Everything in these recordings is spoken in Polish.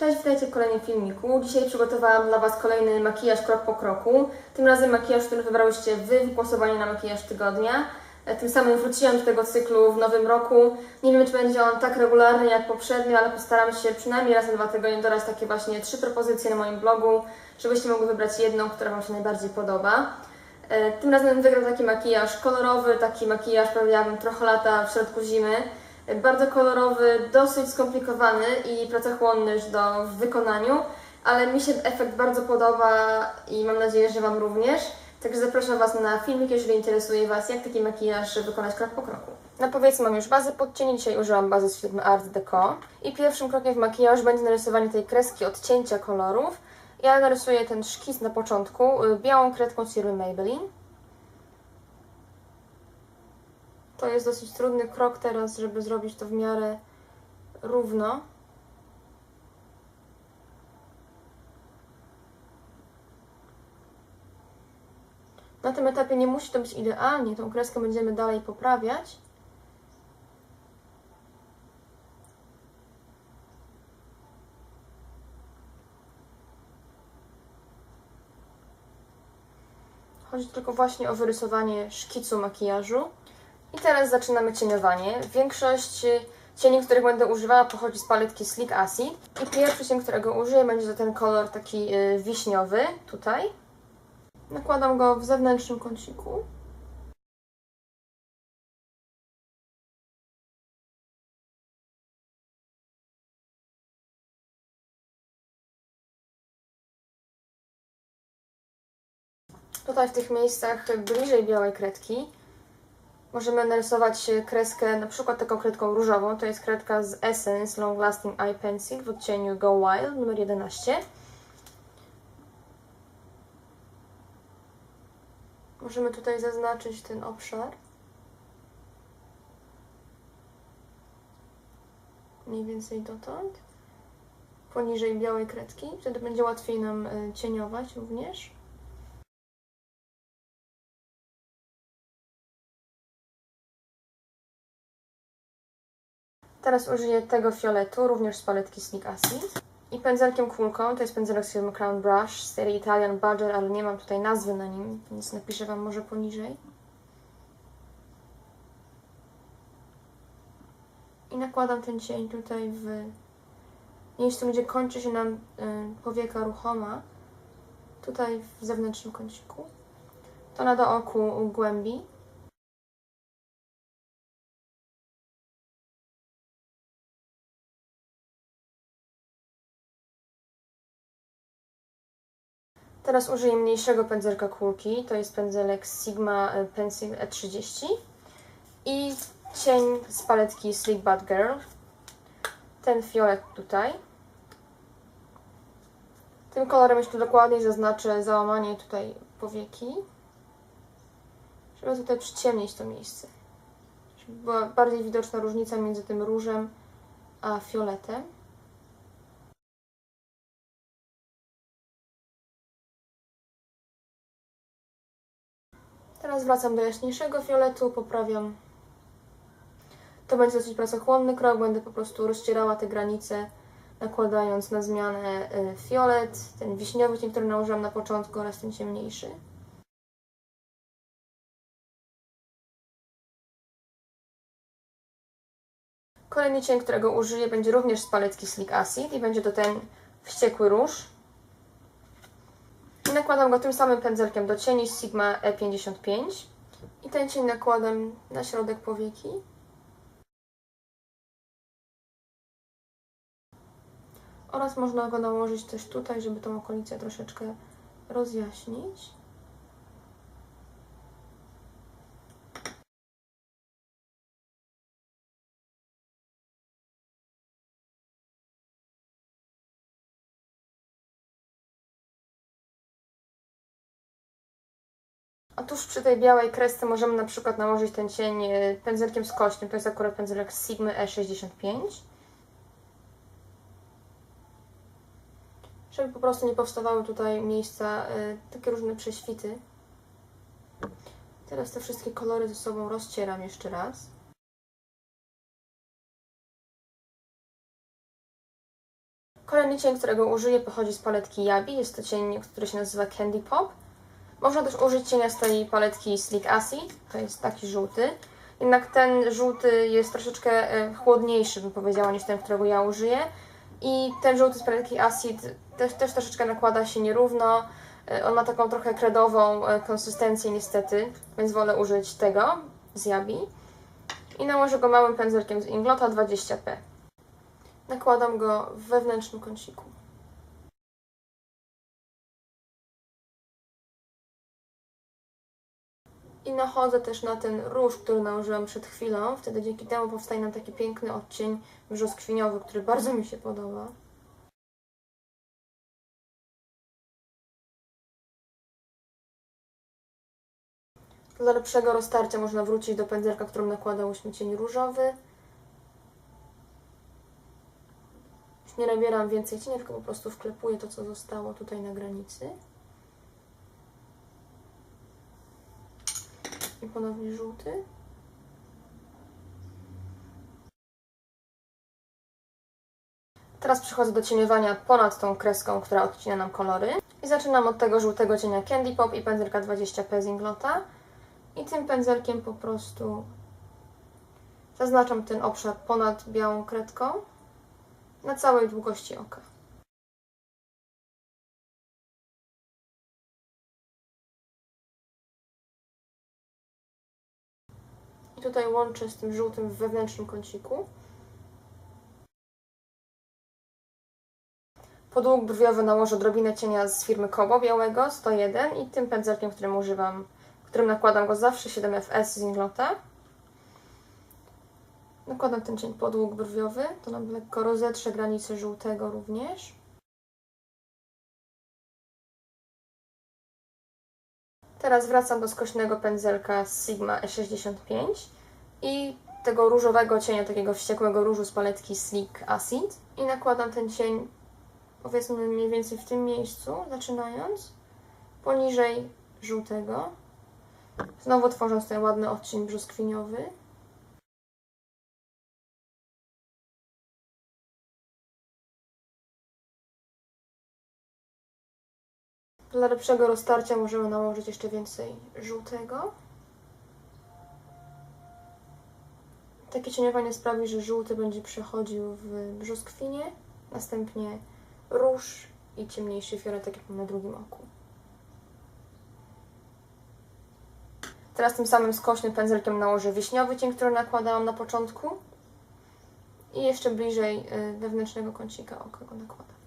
Cześć, witajcie w kolejnym filmiku. Dzisiaj przygotowałam dla Was kolejny makijaż krok po kroku. Tym razem makijaż, który wybrałyście Wy w głosowaniu na makijaż tygodnia. E, Tym samym wróciłam do tego cyklu w nowym roku. Nie wiem, czy będzie on tak regularny jak poprzednio, ale postaram się przynajmniej raz na dwa tygodnie dodać takie właśnie trzy propozycje na moim blogu, żebyście mogli wybrać jedną, która Wam się najbardziej podoba. E, Tym razem wygrał taki makijaż kolorowy, taki makijaż, powiedziałabym, trochę lata w środku zimy. Bardzo kolorowy, dosyć skomplikowany i pracochłonny do w wykonaniu, ale mi się efekt bardzo podoba i mam nadzieję, że Wam również. Także zapraszam Was na filmik, jeżeli interesuje Was, jak taki makijaż wykonać krok po kroku. Na powiedzmy mam już bazę podcieni, dzisiaj użyłam bazy z firmy Art Deco. I pierwszym krokiem w makijażu będzie narysowanie tej kreski odcięcia kolorów. Ja narysuję ten szkic na początku y, białą kredką z firmy Maybelline. To jest dosyć trudny krok teraz, żeby zrobić to w miarę równo. Na tym etapie nie musi to być idealnie, tą kreskę będziemy dalej poprawiać. Chodzi tylko właśnie o wyrysowanie szkicu makijażu. I teraz zaczynamy cieniowanie. Większość cieni, których będę używała, pochodzi z paletki Sleek Acid. I pierwszy cień, którego użyję, będzie to ten kolor taki y, wiśniowy, tutaj. Nakładam go w zewnętrznym kąciku. Tutaj w tych miejscach bliżej białej kredki możemy narysować kreskę, na przykład taką kredką różową. To jest kredka z Essence Long Lasting Eye Pencil w odcieniu Go Wild numer 11. Możemy tutaj zaznaczyć ten obszar. Mniej więcej dotąd. Poniżej białej kredki. Wtedy będzie łatwiej nam y, cieniować również. Teraz użyję tego fioletu, również z paletki Sneak Acid. I pędzelkiem kulką, to jest pędzelek z firmy Crown Brush z serii Italian Badger, ale nie mam tutaj nazwy na nim, więc napiszę Wam może poniżej. I nakładam ten cień tutaj w miejscu, gdzie kończy się nam y, powieka ruchoma. Tutaj w zewnętrznym kąciku. To na do oku głębi. Teraz użyję mniejszego pędzelka kulki, to jest pędzelek Sigma e, Pencil E30 i cień z paletki Sleek Bad Girl, ten fiolet tutaj. Tym kolorem jeszcze dokładniej zaznaczę załamanie tutaj powieki, żeby tutaj przyciemnić to miejsce, żeby była bardziej widoczna różnica między tym różem a fioletem. Teraz wracam do jaśniejszego fioletu, poprawiam. To będzie dosyć pracochłonny krok, będę po prostu rozcierała te granice, nakładając na zmianę y, fiolet, ten wiśniowy cień, który nałożyłam na początku oraz ten ciemniejszy. Kolejny cień, którego użyję, będzie również z paletki Sleek Acid i będzie to ten wściekły róż. Nakładam go tym samym pędzelkiem do cieni z Sigma E55. I ten cień nakładam na środek powieki. Oraz można go nałożyć też tutaj, żeby tą okolicę troszeczkę rozjaśnić. A tuż przy tej białej kresce możemy na przykład nałożyć ten cień e, pędzelkiem kością. To jest akurat pędzelek Sigmy E65. Żeby po prostu nie powstawały tutaj miejsca, e, takie różne prześwity. Teraz te wszystkie kolory ze sobą rozcieram jeszcze raz. Kolejny cień, którego użyję, pochodzi z paletki Yabi. Jest to cień, który się nazywa Candy Pop. Można też użyć cienia z tej paletki Sleek Acid. To jest taki żółty. Jednak ten żółty jest troszeczkę e, chłodniejszy, bym powiedziała, niż ten, którego ja użyję. I ten żółty z paletki Acid też, też troszeczkę nakłada się nierówno. E, On ma taką trochę kredową e, konsystencję niestety, więc wolę użyć tego z Yabi. I nałożę go małym pędzelkiem z Inglota 20p. Nakładam go w wewnętrznym kąciku. I nachodzę też na ten róż, który nałożyłam przed chwilą. Wtedy dzięki temu powstaje nam taki piękny odcień brzoskwiniowy, który bardzo mi się podoba. Dla lepszego roztarcia można wrócić do pędzelka, którym nakładałyśmy cień różowy. Już nie nabieram więcej cienia, tylko po prostu wklepuję to, co zostało tutaj na granicy. I ponownie żółty. Teraz przechodzę do cieniowania ponad tą kreską, która odcina nam kolory. I zaczynam od tego żółtego cienia Candy Pop i pędzelka 20p z Inglota. I tym pędzelkiem po prostu zaznaczam ten obszar ponad białą kredką na całej długości oka. I tutaj łączę z tym żółtym w wewnętrznym kąciku. Podłóg brwiowy nałożę odrobinę cienia z firmy Kobo białego 101 i tym pędzelkiem, którym używam, którym nakładam go zawsze 7FS z Inglota. Nakładam ten cień podłóg brwiowy, to nam lekko rozetrze granice żółtego również. Teraz wracam do skośnego pędzelka Sigma E65 i tego różowego cienia, takiego wściekłego różu z paletki Sleek Acid i nakładam ten cień powiedzmy mniej więcej w tym miejscu, zaczynając, poniżej żółtego, znowu tworząc ten ładny odcień brzoskwiniowy. Dla lepszego roztarcia możemy nałożyć jeszcze więcej żółtego. Takie cieniowanie sprawi, że żółty będzie przechodził w brzoskwinie, następnie róż i ciemniejszy fiolet, tak jak mam na drugim oku. Teraz tym samym skośnym pędzelkiem nałożę wiśniowy cień, który nakładałam na początku. I jeszcze bliżej y, wewnętrznego kącika oka go nakładam.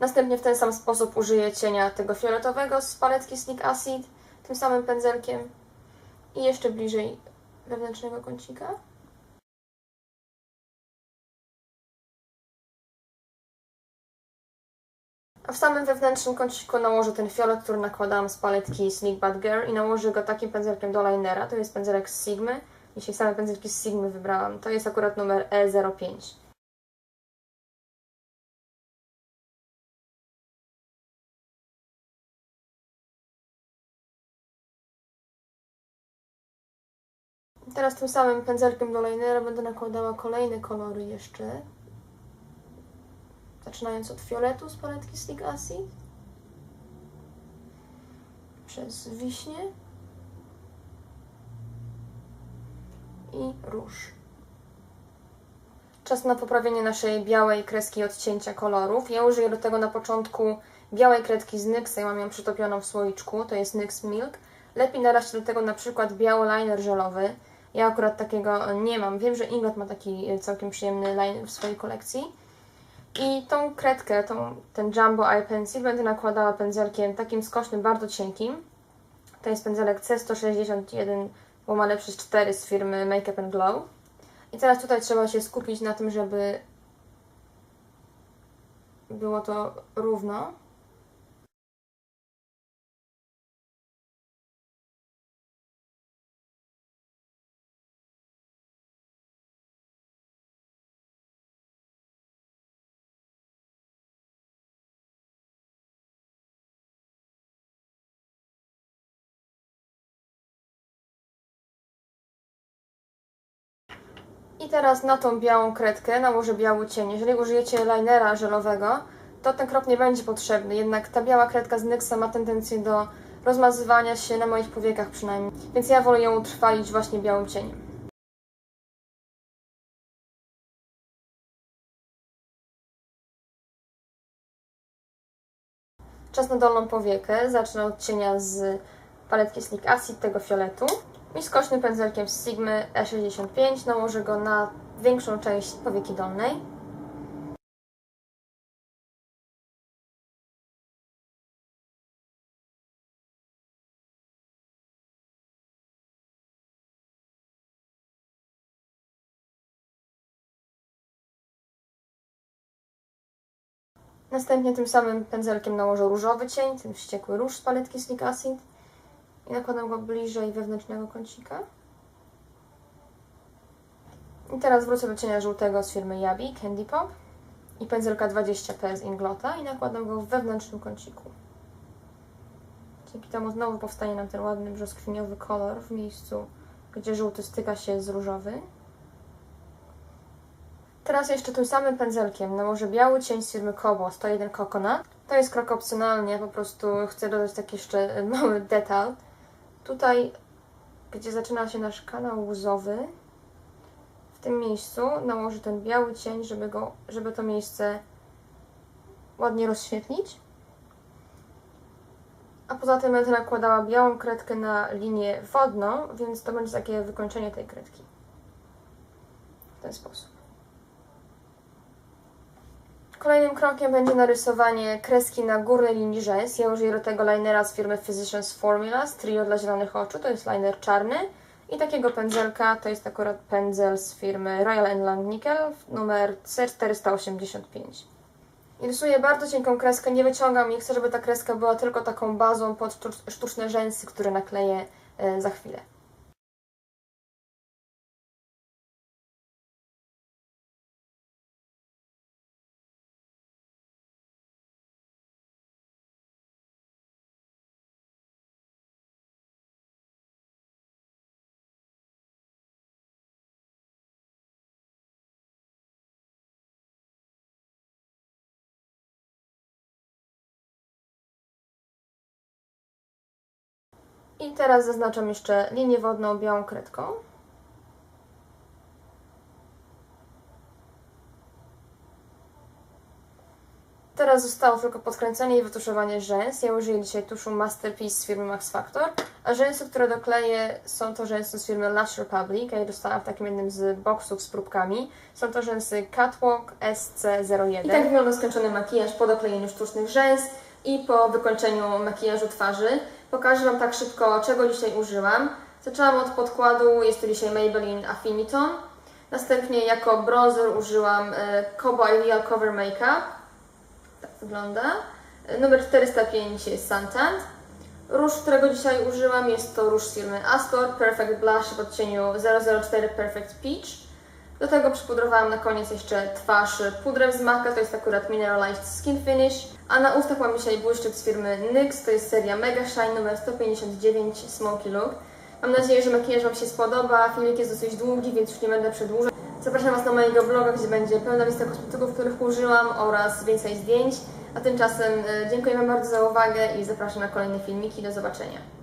Następnie w ten sam sposób użyję cienia tego fioletowego z paletki Sneak Acid, tym samym pędzelkiem i jeszcze bliżej wewnętrznego kącika. A w samym wewnętrznym kąciku nałożę ten fiolet, który nakładałam z paletki Sneak Bad Girl i nałożę go takim pędzelkiem do linera. To jest pędzelek z Sigmy. Jeśli same pędzelki z Sigmy wybrałam, to jest akurat numer E05. Teraz tym samym pędzelkiem do linera będę nakładała kolejne kolory jeszcze. Zaczynając od fioletu z paletki Stick Acid. Przez wiśnie. I róż. Czas na poprawienie naszej białej kreski odcięcia kolorów. Ja użyję do tego na początku białej kredki z NYX. Ja mam ją przytopioną w słoiczku. To jest NYX Milk. Lepiej naraść do tego na przykład biały liner żelowy. Ja akurat takiego nie mam. Wiem, że Ingot ma taki całkiem przyjemny liner w swojej kolekcji. I tą kredkę, tą, ten Jumbo Eye Pencil będę nakładała pędzelkiem takim skośnym, bardzo cienkim. To jest pędzelek C161 łamane przez 4 z firmy Make Up Glow. I teraz tutaj trzeba się skupić na tym, żeby było to równo. I teraz na tą białą kredkę nałożę biały cień. Jeżeli użyjecie linera żelowego, to ten krop nie będzie potrzebny, jednak ta biała kredka z NYXa ma tendencję do rozmazywania się na moich powiekach przynajmniej, więc ja wolę ją utrwalić właśnie białym cieniem. Czas na dolną powiekę. Zacznę od cienia z paletki Slick Acid tego fioletu. I skośnym pędzelkiem z Sigmy E65 nałożę go na większą część powieki dolnej. Następnie tym samym pędzelkiem nałożę różowy cień, ten wściekły róż z paletki Slick Acid nakładam go bliżej wewnętrznego kącika. I teraz wrócę do cienia żółtego z firmy Yabi, Candy Pop i pędzelka 20p z Inglota i nakładam go w wewnętrznym kąciku. Dzięki temu znowu powstanie nam ten ładny brzoskwiniowy kolor w miejscu, gdzie żółty styka się z różowym. Teraz jeszcze tym samym pędzelkiem nałożę biały cień z firmy Kobo 101 Coconut. To jest krok opcjonalny, ja po prostu chcę dodać taki jeszcze mały detal. Tutaj, gdzie zaczyna się nasz kanał łzowy, w tym miejscu nałożę ten biały cień, żeby, go, żeby to miejsce ładnie rozświetlić. A poza tym będę nakładała białą kredkę na linię wodną, więc to będzie takie wykończenie tej kredki. W ten sposób. Kolejnym krokiem będzie narysowanie kreski na górnej linii rzęs. Ja użyję tego linera z firmy Physicians Formulas, trio dla zielonych oczu, to jest liner czarny. I takiego pędzelka, to jest akurat pędzel z firmy Royal Langnickel, numer C485. I rysuję bardzo cienką kreskę, nie wyciągam i chcę, żeby ta kreska była tylko taką bazą pod sztuczne rzęsy, które nakleję e, za chwilę. I teraz zaznaczam jeszcze linię wodną białą kredką. Teraz zostało tylko podkręcenie i wytuszowanie rzęs. Ja użyję dzisiaj tuszu Masterpiece z firmy Max Factor, a rzęsy, które dokleję są to rzęsy z firmy Lush Republic. Ja je dostałam w takim jednym z boksów z próbkami. Są to rzęsy Catwalk SC01. I tak wygląda skończony makijaż po doklejeniu sztucznych rzęs i po wykończeniu makijażu twarzy. Pokażę Wam tak szybko, czego dzisiaj użyłam. Zaczęłam od podkładu, jest to dzisiaj Maybelline Affiniton. Następnie jako bronzer użyłam e, Kobo Ideal Cover Makeup. Tak wygląda. E, numer 405 jest Suntan. Róż, którego dzisiaj użyłam, jest to róż firmy Astor Perfect Blush w odcieniu 004 Perfect Peach. Do tego przypudrowałam na koniec jeszcze twarz pudrem z Maka, to jest akurat Mineralized Skin Finish. A na ustach mam dzisiaj błyszczyk z firmy NYX, to jest seria Mega Shine numer 159 Smoky Look. Mam nadzieję, że makijaż Wam się spodoba, filmik jest dosyć długi, więc już nie będę przedłużać. Zapraszam Was na mojego bloga, gdzie będzie pełna lista kosmetyków, których użyłam oraz więcej zdjęć. A tymczasem e, dziękuję Wam bardzo za uwagę i zapraszam na kolejne filmiki. Do zobaczenia.